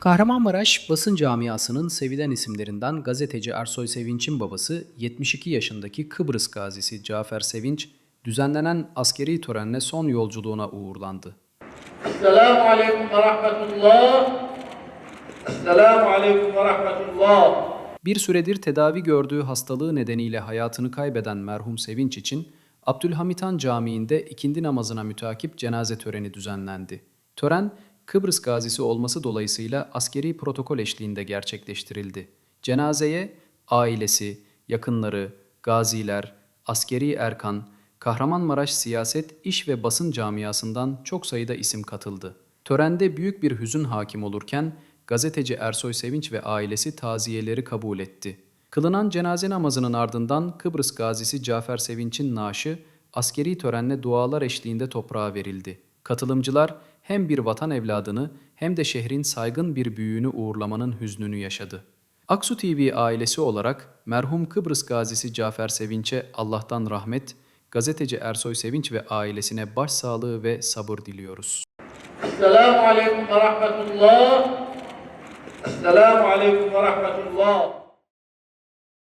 Kahramanmaraş basın camiasının sevilen isimlerinden gazeteci Ersoy Sevinç'in babası 72 yaşındaki Kıbrıs gazisi Cafer Sevinç düzenlenen askeri törenle son yolculuğuna uğurlandı. Esselamu Aleyküm ve Rahmetullah. Esselamu Aleyküm ve Rahmetullah. Bir süredir tedavi gördüğü hastalığı nedeniyle hayatını kaybeden merhum Sevinç için Abdülhamit Han Camii'nde ikindi namazına mütakip cenaze töreni düzenlendi. Tören, Kıbrıs gazisi olması dolayısıyla askeri protokol eşliğinde gerçekleştirildi. Cenazeye ailesi, yakınları, gaziler, askeri erkan, Kahramanmaraş siyaset, iş ve basın camiasından çok sayıda isim katıldı. Törende büyük bir hüzün hakim olurken gazeteci Ersoy Sevinç ve ailesi taziyeleri kabul etti. Kılınan cenaze namazının ardından Kıbrıs gazisi Cafer Sevinç'in naaşı askeri törenle dualar eşliğinde toprağa verildi. Katılımcılar hem bir vatan evladını hem de şehrin saygın bir büyüğünü uğurlamanın hüznünü yaşadı. Aksu TV ailesi olarak merhum Kıbrıs gazisi Cafer Sevinç'e Allah'tan rahmet, gazeteci Ersoy Sevinç ve ailesine başsağlığı ve sabır diliyoruz. Esselamu Aleyküm ve Rahmetullah. Esselamu Aleyküm ve Rahmetullah.